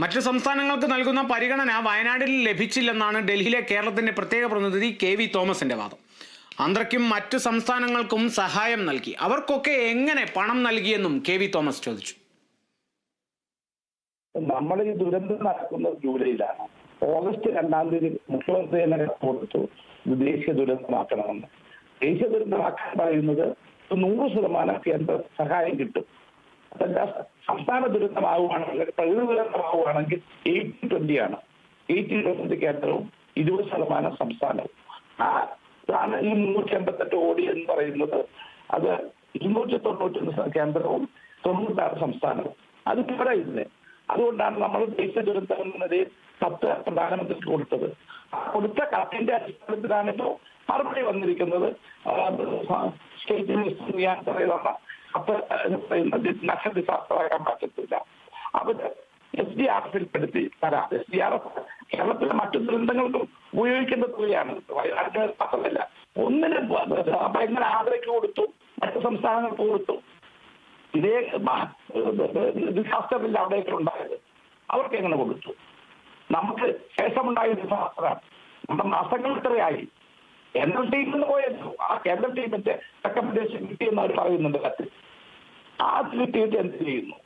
മറ്റ് സംസ്ഥാനങ്ങൾക്ക് നൽകുന്ന പരിഗണന വയനാടിൽ ലഭിച്ചില്ലെന്നാണ് ഡൽഹിയിലെ കേരളത്തിന്റെ പ്രത്യേക പ്രതിനിധി കെ വി തോമസിന്റെ വാദം. ആന്ധ്രയ്ക്കും മറ്റു സംസ്ഥാനങ്ങൾക്കും സഹായം നൽകി. അവർക്കൊക്കെ എങ്ങനെ പണം നൽകിയെന്നും കെ വി തോമസ് ചോദിച്ചു. നമ്മൾ ഈ ദുരന്തം നടക്കുന്നത് ജൂലൈയിലാണ്. ഓഗസ്റ്റ് രണ്ടാം തീയതി മുഖ്യമന്ത്രി തന്നെ കൊടുത്തു ദേശീയ ദുരന്തമാക്കണമെന്ന്. ദേശീയ ദുരന്തമാക്കാൻ പറയുന്നത് നൂറ് ശതമാനം കേന്ദ്ര സഹായം കിട്ടും. അതല്ല സംസ്ഥാന ദുരന്തമാവുകയാണെങ്കിൽ പ്രകൃതി ദുരന്തമാവുകയാണെങ്കിൽ എയ്റ്റി ട്വന്റി ആണ്. എയ്റ്റി ട്വന്റി കേന്ദ്രവും ഇരുപത് ശതമാനം സംസ്ഥാനവും. ആ ഇതാണ് ഈ മുന്നൂറ്റി എൺപത്തെട്ട് കോടി എന്ന് പറയുന്നത്. അത് ഇരുന്നൂറ്റി തൊണ്ണൂറ്റൊന്ന് കേന്ദ്രവും തൊണ്ണൂറ്റാറ് സംസ്ഥാനവും. അത് പോരായിരുന്നു അതുകൊണ്ടാണ് നമ്മൾ ദേശീയ ദുരന്തം എന്ന നിലയിൽ കത്ത് പ്രധാനമന്ത്രിക്ക് കൊടുത്തത്. കൊടുത്ത കത്തിന്റെ അടിസ്ഥാനത്തിലാണ് ഇപ്പോൾ മറുപടി വന്നിരിക്കുന്നത്. സ്റ്റേറ്റ് മിനിസ്റ്റർ ഞാൻ പറയുന്ന അപ്പൊ നാഷണൽ ഡിസാസ്റ്റർ ആകാൻ പറ്റത്തില്ല. അവർ എസ് ഡി ആർ എഫിൽ പെടുത്തി തരാം. എസ് ഡി ആർ എഫ് കേരളത്തിലെ മറ്റു ദുരന്തങ്ങൾക്കും ഉപയോഗിക്കേണ്ട തുകയാണ്. വയനാടിന് മാത്രമല്ല ഒന്നിനും ഭയങ്കര ആന്ധ്രയ്ക്ക് കൊടുത്തു മറ്റു സംസ്ഥാനങ്ങൾക്ക് കൊടുത്തു ഇതേ ഡിസാസ്റ്ററിൽ അവിടെയൊക്കെ ഉണ്ടായത്. അവർക്ക് എങ്ങനെ കൊടുത്തു? നമുക്ക് ശേഷമുണ്ടായ ഡിസാസ്റ്ററാണ്. നമ്മുടെ മാസങ്ങൾ ഇത്രയായി. കേന്ദ്ര ടീമിൽ പോയല്ലോ. ആ കേന്ദ്ര ടീമിന്റെ റെക്കമെൻഡേഷൻ കിട്ടിയെന്ന് അവർ പറയുന്നുണ്ട് കത്തിൽ ആ കിട്ടിയിട്ട് എന്ത് ചെയ്യുന്നു?